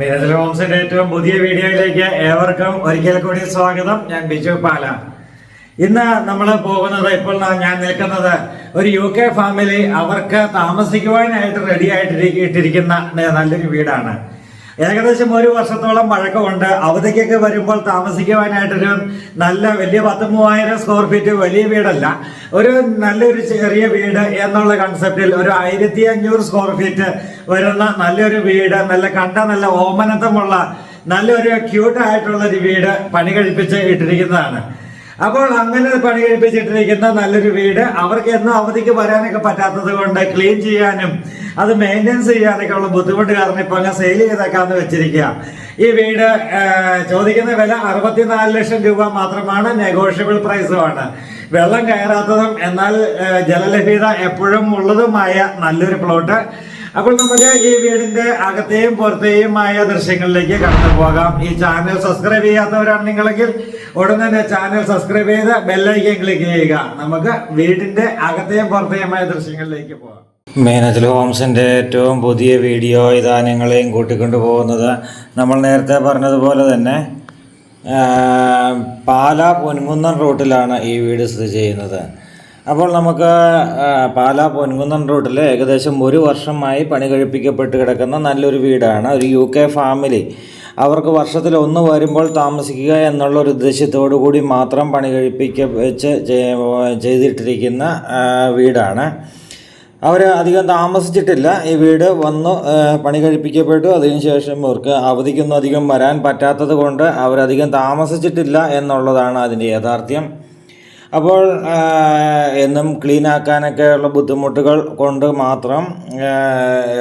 മീനത്തിൽ ഹോംസിന്റെ ഏറ്റവും പുതിയ വീഡിയോയിലേക്ക് ഏവർക്കും ഒരിക്കൽ കൂടി സ്വാഗതം. ഞാൻ ബിജു പാല. ഇന്ന് നമ്മൾ പോകുന്നത് ഇപ്പോൾ ഞാൻ നിൽക്കുന്നത് ഒരു യു കെ ഫാമിലി അവർക്ക് താമസിക്കുവാനായിട്ട് റെഡി ഇട്ടിരിക്കുന്ന നല്ലൊരു വീടാണ്. ഏകദേശം ഒരു വർഷത്തോളം പഴക്കമുണ്ട്. അവധിക്കൊക്കെ വരുമ്പോൾ താമസിക്കുവാനായിട്ടൊരു നല്ല വലിയ പത്ത് മൂവായിരം സ്ക്വയർ ഫീറ്റ് വലിയ വീടല്ല. ഒരു നല്ലൊരു ചെറിയ വീട് എന്നുള്ള കൺസെപ്റ്റിൽ ഒരു ആയിരത്തി അഞ്ഞൂറ് സ്ക്വയർ ഫീറ്റ് വരുന്ന നല്ലൊരു വീട് നല്ല കണ്ട നല്ല ഓമനത്തമുള്ള നല്ലൊരു ക്യൂട്ട് ആയിട്ടുള്ള ഒരു വീട് പണി കഴിപ്പിച്ച് ഇട്ടിരിക്കുന്നതാണ്. അപ്പോൾ അങ്ങനെ പണി കഴിപ്പിച്ചിട്ടിരിക്കുന്ന നല്ലൊരു വീട് അവർക്ക് എന്നും അവധിക്ക് വരാനൊക്കെ പറ്റാത്തത് കൊണ്ട് ക്ലീൻ ചെയ്യാനും അത് മെയിന്റെനൻസ് ചെയ്യാനൊക്കെ ഉള്ള ബുദ്ധിമുട്ട് കാരണം ഇപ്പൊ അങ്ങ് സെയിൽ ചെയ്തേക്കാന്ന് വെച്ചിരിക്കുക ഈ വീട് ചോദിക്കുന്ന വില അറുപത്തിനാല് ലക്ഷം രൂപ മാത്രമാണ് നെഗോഷ്യബിൾ പ്രൈസുമാണ് വെള്ളം കയറാത്തതും എന്നാൽ ജലലഭ്യത എപ്പോഴും ഉള്ളതുമായ നല്ലൊരു പ്ലോട്ട് അപ്പോൾ നമുക്ക് ഈ വീടിന്റെ അകത്തെയും പുറത്തെയുമായ ദൃശ്യങ്ങളിലേക്ക് കടന്നു പോകാം. ഈ ചാനൽ സബ്സ്ക്രൈബ് ചെയ്യാത്തവരാണ് നിങ്ങളെങ്കിൽ ഉടൻ തന്നെ ചാനൽ സബ്സ്ക്രൈബ് ചെയ്ത് ബെല്ലൈക്കൻ ക്ലിക്ക് ചെയ്യുക. നമുക്ക് വീടിന്റെ അകത്തെയും പുറത്തെയുമായ ദൃശ്യങ്ങളിലേക്ക് പോകാം. മീനത്തിൽ ഹോംസിന്റെ ഏറ്റവും പുതിയ വീഡിയോ ഇതാ നിങ്ങളെയും കൂട്ടിക്കൊണ്ടു പോകുന്നത് നമ്മൾ നേരത്തെ പറഞ്ഞതുപോലെ തന്നെ പാലാ പാല പൊൻകുന്നം റൂട്ടിലാണ് ഈ വീട് സ്ഥിതി ചെയ്യുന്നത്. അപ്പോൾ നമുക്ക് പാലാ പാല പൊൻകുന്നം റൂട്ടിൽ ഏകദേശം ഒരു വർഷമായി പണി കഴിപ്പിക്കപ്പെട്ട് കിടക്കുന്ന നല്ലൊരു വീടാണ്. ഒരു യു കെ ഫാമിലി. അവർക്ക് വർഷത്തിൽ ഒന്ന് വരുമ്പോൾ താമസിക്കുക എന്നുള്ള ഒരു കൂടി മാത്രം പണി കഴിപ്പിക്ക വെച്ച് ചെയ്- ചെയ്തിട്ടിരിക്കുന്ന വീടാണ്. അവർ അധികം താമസിച്ചിട്ടില്ല. ഈ വീട് വന്ന് പണി കഴിപ്പിക്കപ്പെട്ടു. അതിനുശേഷം അവർക്ക് അവധിക്കൊന്നും അധികം വരാൻ പറ്റാത്തത് കൊണ്ട് അവരധികം താമസിച്ചിട്ടില്ല എന്നുള്ളതാണ് അതിന്റെ യാഥാർത്ഥ്യം. അപ്പോൾ എന്നും ക്ലീൻ ആക്കാനൊക്കെയുള്ള ബുദ്ധിമുട്ടുകൾ കൊണ്ട് മാത്രം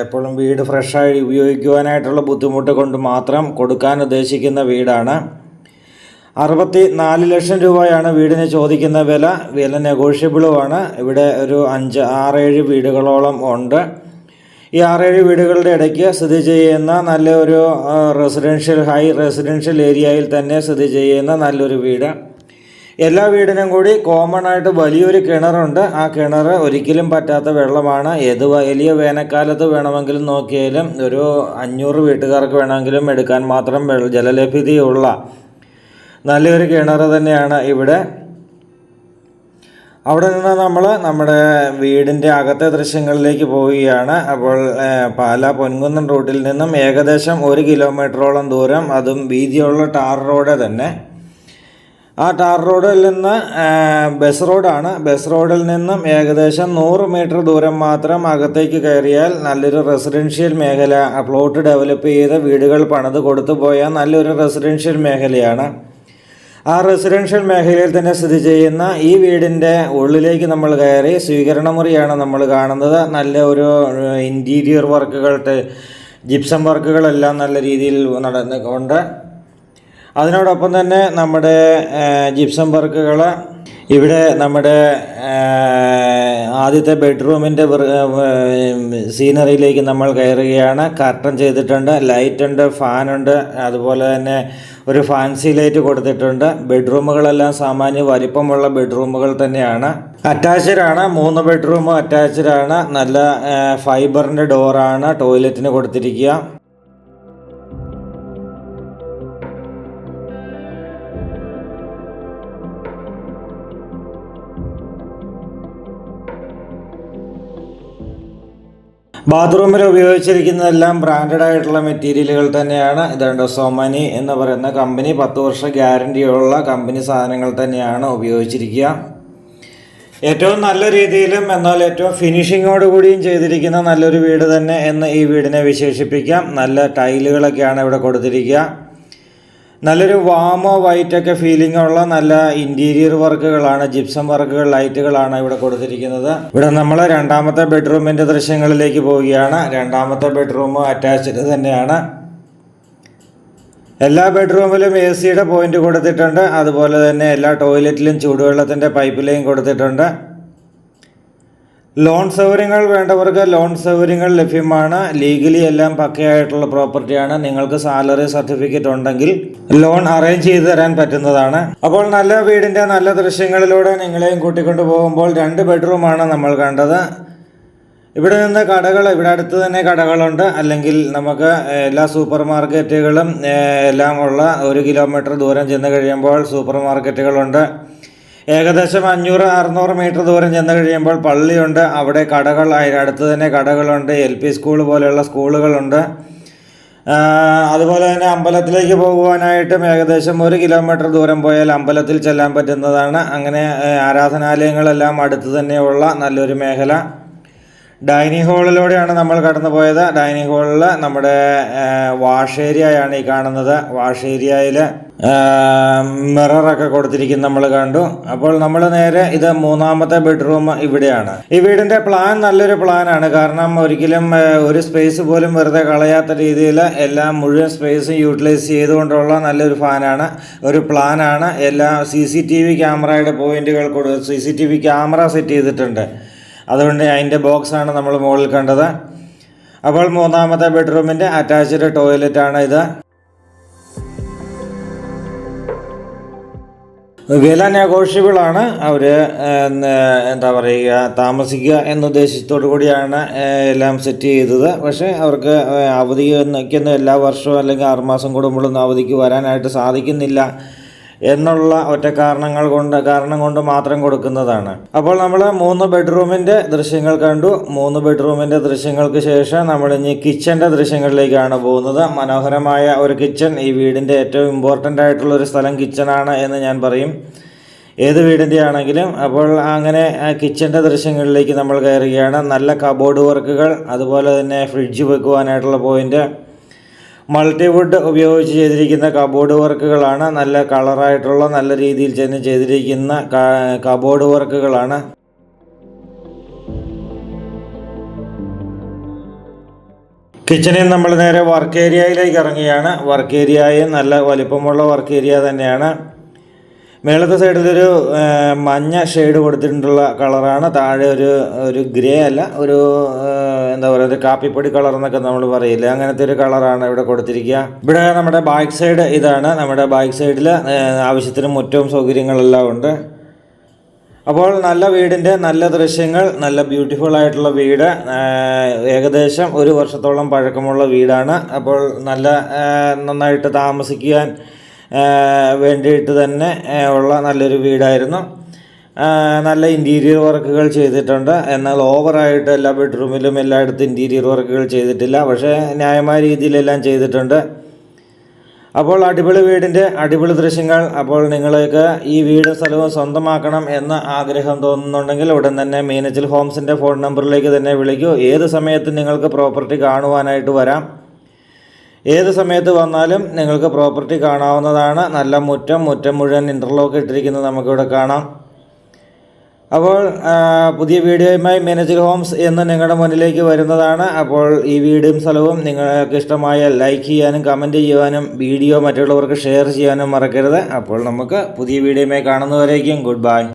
എപ്പോഴും വീട് ഫ്രഷായി ഉപയോഗിക്കുവാനായിട്ടുള്ള ബുദ്ധിമുട്ട് കൊണ്ട് മാത്രം കൊടുക്കാൻ ഉദ്ദേശിക്കുന്ന വീടാണ്. അറുപത്തി നാല് ലക്ഷം രൂപയാണ് വീടിന് ചോദിക്കുന്ന വില. വില നെഗോഷ്യബിളുമാണ് ഇവിടെ ഒരു അഞ്ച് ആറേഴ് വീടുകളോളം ഉണ്ട്. ഈ ആറേഴ് വീടുകളുടെ ഇടയ്ക്ക് സ്ഥിതി ചെയ്യുന്ന നല്ലൊരു റെസിഡൻഷ്യൽ ഹൈ റെസിഡൻഷ്യൽ ഏരിയയിൽ തന്നെ സ്ഥിതി ചെയ്യുന്ന നല്ലൊരു വീട്. എല്ലാ വീടിനും കൂടി കോമൺ ആയിട്ട് വലിയൊരു കിണറുണ്ട്. ആ കിണർ ഒരിക്കലും പറ്റാത്ത വെള്ളമാണ്. ഏത് വലിയ വേനൽക്കാലത്ത് വേണമെങ്കിലും നോക്കിയാലും ഒരു അഞ്ഞൂറ് വീട്ടുകാർക്ക് വേണമെങ്കിലും എടുക്കാൻ മാത്രം ജലലഭ്യതയുള്ള നല്ലൊരു കിണർ തന്നെയാണ് ഇവിടെ. അവിടെ നിന്ന് നമ്മൾ നമ്മുടെ വീടിന്റെ അകത്തെ ദൃശ്യങ്ങളിലേക്ക് പോവുകയാണ്. അപ്പോൾ പാല പൊൻകുന്നം റൂട്ടിൽ നിന്നും ഏകദേശം ഒരു കിലോമീറ്ററോളം ദൂരം അതും വീതിയുള്ള ടാർ റോഡ് തന്നെ. ആ ടാർ റോഡിൽ നിന്ന് ബസ് റോഡാണ്. ബസ് റോഡിൽ നിന്നും ഏകദേശം നൂറ് മീറ്റർ ദൂരം മാത്രം അകത്തേക്ക് കയറിയാൽ നല്ലൊരു റെസിഡൻഷ്യൽ മേഖല പ്ലോട്ട് ഡെവലപ്പ് ചെയ്ത് വീടുകൾ പണിത് കൊടുത്തു പോയ നല്ലൊരു റെസിഡൻഷ്യൽ മേഖലയാണ്. ആ റെസിഡൻഷ്യൽ മേഖലയിൽ തന്നെ സ്ഥിതി ചെയ്യുന്ന ഈ വീടിന്റെ ഉള്ളിലേക്ക് നമ്മൾ കയറി സ്വീകരണ മുറിയാണ് നമ്മൾ കാണുന്നത്. നല്ല ഒരു ഇന്റീരിയർ വർക്കുകൾ ജിപ്സം വർക്കുകളെല്ലാം നല്ല രീതിയിൽ നടന്നുകൊണ്ട് അതിനോടൊപ്പം തന്നെ നമ്മുടെ ജിപ്സം വർക്കുകൾ ഇവിടെ നമ്മുടെ ആദ്യത്തെ ബെഡ്റൂമിന്റെ സീനറിയിലേക്ക് നമ്മൾ കയറുകയാണ്. കർട്ടൺ ചെയ്തിട്ടുണ്ട് ലൈറ്റ് ഉണ്ട് ഫാനുണ്ട് അതുപോലെ തന്നെ ഒരു ഫാൻസി ലൈറ്റ് കൊടുത്തിട്ടുണ്ട്. ബെഡ്റൂമുകളെല്ലാം സാമാന്യ വലിപ്പമുള്ള ബെഡ്റൂമുകൾ തന്നെയാണ്. അറ്റാച്ച്ഡ് ആണ് മൂന്ന് ബെഡ്റൂമും ആണ് നല്ല ഫൈബറിന്റെ ഡോറാണ് ടോയ്ലറ്റിന് കൊടുത്തിരിക്കുക. ബാത്റൂമിൽ ഉപയോഗിച്ചിരിക്കുന്നതെല്ലാം ബ്രാൻഡഡ് ആയിട്ടുള്ള മെറ്റീരിയലുകൾ തന്നെയാണ്. ഇതുണ്ട് സോമനി എന്ന് പറയുന്ന കമ്പനി പത്ത് വർഷ ഗ്യാരണ്ടിയുള്ള കമ്പനി സാധനങ്ങൾ തന്നെയാണ് ഉപയോഗിച്ചിരിക്കുക. ഏറ്റവും നല്ല രീതിയിലും എന്നാൽ ഏറ്റവും ഫിനിഷിങ്ങോട് കൂടിയും ചെയ്തിരിക്കുന്ന നല്ലൊരു വീട് തന്നെ എന്ന് ഈ വീടിനെ വിശേഷിപ്പിക്കാം. നല്ല ടൈലുകളൊക്കെയാണ് ഇവിടെ കൊടുത്തിരിക്കുക. നല്ലൊരു വാമോ വൈറ്റൊക്കെ ഫീലിംഗ് ഉള്ള നല്ല ഇന്റീരിയർ വർക്കുകളാണ് ജിപ്സം വർക്കുകൾ ലൈറ്റുകളാണ് ഇവിടെ കൊടുത്തിരിക്കുന്നത്. ഇവിടെ നമ്മൾ രണ്ടാമത്തെ ബെഡ്റൂമിന്റെ ദൃശ്യങ്ങളിലേക്ക് പോവുകയാണ്. രണ്ടാമത്തെ ബെഡ്റൂം അറ്റാച്ച്ഡ് തന്നെയാണ്. എല്ലാ ബെഡ്റൂമിലും എ സിയുടെ പോയിന്റ് കൊടുത്തിട്ടുണ്ട്. അതുപോലെ തന്നെ എല്ലാ ടോയ്ലറ്റിലും ചൂടുവെള്ളത്തിന്റെ പൈപ്പ് ലൈൻ കൊടുത്തിട്ടുണ്ട്. ലോൺ സൗകര്യങ്ങൾ വേണ്ടവർക്ക് ലോൺ സൗകര്യങ്ങൾ ലഭ്യമാണ്. ലീഗലി എല്ലാം പക്കയായിട്ടുള്ള പ്രോപ്പർട്ടിയാണ് നിങ്ങൾക്ക് സാലറി സർട്ടിഫിക്കറ്റ് ഉണ്ടെങ്കിൽ ലോൺ അറേഞ്ച് ചെയ്ത് തരാൻ പറ്റുന്നതാണ്. അപ്പോൾ നല്ല വീടിന്റെ നല്ല ദൃശ്യങ്ങളിലൂടെ നിങ്ങളെയും കൂട്ടിക്കൊണ്ടു പോകുമ്പോൾ രണ്ട് ബെഡ്റൂമാണ് നമ്മൾ കണ്ടത്. ഇവിടെ നിന്ന് കടകൾ ഇവിടെ അടുത്ത് തന്നെ കടകളുണ്ട്. അല്ലെങ്കിൽ നമുക്ക് എല്ലാ സൂപ്പർ മാർക്കറ്റുകളും എല്ലാം ഉള്ള ഒരു കിലോമീറ്റർ ദൂരം ചെന്ന് കഴിയുമ്പോൾ സൂപ്പർ മാർക്കറ്റുകളുണ്ട് ഏകദേശം അഞ്ഞൂറ് അറുന്നൂറ് മീറ്റർ ദൂരം ചെന്ന് കഴിയുമ്പോൾ പള്ളിയുണ്ട്. അവിടെ കടകൾ അടുത്ത് തന്നെ കടകളുണ്ട്. എൽ പി സ്കൂൾ പോലെയുള്ള സ്കൂളുകളുണ്ട്. അതുപോലെ തന്നെ അമ്പലത്തിലേക്ക് പോകുവാനായിട്ടും ഏകദേശം ഒരു കിലോമീറ്റർ ദൂരം പോയാൽ അമ്പലത്തിൽ ചെല്ലാൻ പറ്റുന്നതാണ്. അങ്ങനെ ആരാധനാലയങ്ങളെല്ലാം അടുത്ത് തന്നെയുള്ള നല്ലൊരു മേഖല. ഡൈനിങ് ഹാളിലൂടെയാണ് നമ്മൾ കടന്നു പോയത് ഡൈനിങ് ഹാളിൽ നമ്മുടെ വാഷ് ഏരിയയാണ് ഈ കാണുന്നത്. വാഷ് ഏരിയയിൽ മിററൊക്കെ കൊടുത്തിരിക്കുന്നു നമ്മൾ കണ്ടു. അപ്പോൾ നമ്മൾ നേരെ ഇത് മൂന്നാമത്തെ ബെഡ്റൂം ഇവിടെയാണ്. ഈ വീടിന്റെ പ്ലാൻ നല്ലൊരു പ്ലാനാണ്. കാരണം ഒരിക്കലും ഒരു സ്പേസ് പോലും വെറുതെ കളയാത്ത രീതിയിൽ എല്ലാ മുഴുവൻ സ്പേസും യൂട്ടിലൈസ് ചെയ്തുകൊണ്ടുള്ള നല്ലൊരു ഫാനാണ്. ഒരു പ്ലാനാണ്. എല്ലാ സി സി ടി വി ക്യാമറയുടെ പോയിന്റുകൾ കൊടു C C T V camera set ചെയ്തിട്ടുണ്ട്. അതുകൊണ്ട് അതിന്റെ ബോക്സാണ് നമ്മൾ മുകളിൽ കണ്ടത്. അപ്പോൾ മൂന്നാമത്തെ ബെഡ്റൂമിന്റെ അറ്റാച്ച്ഡ് ടോയ്ലറ്റാണ് ഇത്. വില നെഗോഷ്യബിൾ ആണ് അവർ എന്താ പറയുക താമസിക്കുക എന്ന കൂടിയാണ് എല്ലാം സെറ്റ് ചെയ്തത്. പക്ഷേ അവർക്ക് അവധി അവധിക്കൊന്നും എല്ലാ വർഷവും അല്ലെങ്കിൽ ആറുമാസം കൂടുമ്പോഴൊന്നും അവധിക്ക് വരാനായിട്ട് സാധിക്കുന്നില്ല. എന്നുള്ള ഒറ്റ കാരണങ്ങൾ കൊണ്ട് കാരണം കൊണ്ട് മാത്രം കൊടുക്കുന്നതാണ്. അപ്പോൾ നമ്മൾ മൂന്ന് ബെഡ്റൂമിന്റെ ദൃശ്യങ്ങൾ കണ്ടു. മൂന്ന് ബെഡ്റൂമിന്റെ ദൃശ്യങ്ങൾക്ക് ശേഷം നമ്മൾ ഇനി കിച്ചന്റെ ദൃശ്യങ്ങളിലേക്കാണ് പോകുന്നത്. മനോഹരമായ ഒരു കിച്ചൺ. ഈ വീടിന്റെ ഏറ്റവും ഇമ്പോർട്ടന്റ് ആയിട്ടുള്ള ഒരു സ്ഥലം കിച്ചണാണ് എന്ന് ഞാൻ പറയും. ഏത് വീടിന്റെ ആണെങ്കിലും. അപ്പോൾ അങ്ങനെ കിച്ചന്റെ ദൃശ്യങ്ങളിലേക്ക് നമ്മൾ കയറുകയാണ്. നല്ല കബോർഡ് വർക്കുകൾ അതുപോലെ തന്നെ ഫ്രിഡ്ജ് വെക്കുവാനായിട്ടുള്ള പോയിന്റ് മൾട്ടിവുഡ് ഉപയോഗിച്ച് ചെയ്തിരിക്കുന്ന കബോർഡ് വർക്കുകളാണ്. നല്ല കളറായിട്ടുള്ള നല്ല രീതിയിൽ ചെന്ന് ചെയ്തിരിക്കുന്ന കബോർഡ് വർക്കുകളാണ്. കിച്ചണിൽ നമ്മൾ നേരെ വർക്ക് ഏരിയയിലേക്ക് ഇറങ്ങുകയാണ് വർക്ക് ഏരിയയും നല്ല വലിപ്പമുള്ള വർക്ക് ഏരിയ തന്നെയാണ്. മേളത്തെ സൈഡിലൊരു മഞ്ഞ ഷെയ്ഡ് കൊടുത്തിട്ടുള്ള കളറാണ്. താഴെ ഒരു ഒരു ഗ്രേ അല്ല ഒരു എന്താ പറയുക ഒരു കാപ്പിപ്പൊടി കളർ എന്നൊക്കെ നമ്മൾ പറയില്ല. അങ്ങനത്തെ ഒരു കളറാണ് ഇവിടെ കൊടുത്തിരിക്കുക. ഇവിടെ നമ്മുടെ ബാക്ക് സൈഡ് ഇതാണ്. നമ്മുടെ ബാക്ക് സൈഡിൽ ആവശ്യത്തിന് മുറ്റവും സൗകര്യങ്ങളെല്ലാം ഉണ്ട്. അപ്പോൾ നല്ല വീടിന്റെ നല്ല ദൃശ്യങ്ങൾ നല്ല ബ്യൂട്ടിഫുൾ ആയിട്ടുള്ള വീട് ഏകദേശം ഒരു വർഷത്തോളം പഴക്കമുള്ള വീടാണ്. അപ്പോൾ നല്ല നന്നായിട്ട് താമസിക്കുവാൻ ആ, വേണ്ടിയിട്ട് തന്നെ ഉള്ള നല്ലൊരു വീടായിരുന്നു. നല്ല ഇന്റീരിയർ വർക്കുകൾ ചെയ്തിട്ടുണ്ട്. എന്നാൽ ഓവറായിട്ട് എല്ലാ ബെഡ്റൂമിലും എല്ലായിടത്തും ഇന്റീരിയർ വർക്കുകൾ ചെയ്തിട്ടില്ല. പക്ഷേ ന്യായമായ രീതിയിലെല്ലാം ചെയ്തിട്ടുണ്ട്. അപ്പോൾ അടിപൊളി വീടിന്റെ അടിപൊളി ദൃശ്യങ്ങൾ. അപ്പോൾ നിങ്ങൾക്ക് ഈ വീടും സ്ഥലവും സ്വന്തമാക്കണം എന്ന ആഗ്രഹം തോന്നുന്നുണ്ടെങ്കിൽ ഉടൻ തന്നെ മീനച്ചിൽ ഹോംസിന്റെ ഫോൺ നമ്പറിലേക്ക് തന്നെ വിളിക്കൂ. ഏത് സമയത്തും നിങ്ങൾക്ക് പ്രോപ്പർട്ടി കാണുവാനായിട്ട് വരാം. ഏത് സമയത്ത് വന്നാലും നിങ്ങൾക്ക് പ്രോപ്പർട്ടി കാണാവുന്നതാണ്. നല്ല മുറ്റം മുറ്റം മുഴുവൻ ഇന്റർലോക്ക് ഇട്ടിരിക്കുന്നത് നമുക്കിവിടെ കാണാം. അപ്പോൾ പുതിയ വീഡിയോയുമായി മാനേജർ ഹോംസ് എന്ന് നിങ്ങളുടെ മുന്നിലേക്ക് വരുന്നതാണ്. അപ്പോൾ ഈ വീടും സ്ഥലവും നിങ്ങൾക്ക് ഇഷ്ടമായ ലൈക്ക് ചെയ്യാനും കമന്റ് ചെയ്യുവാനും വീഡിയോ മറ്റുള്ളവർക്ക് ഷെയർ ചെയ്യാനും മറക്കരുത്. അപ്പോൾ നമുക്ക് പുതിയ വീഡിയോയുമായി കാണുന്നവരേക്കും ഗുഡ് ബൈ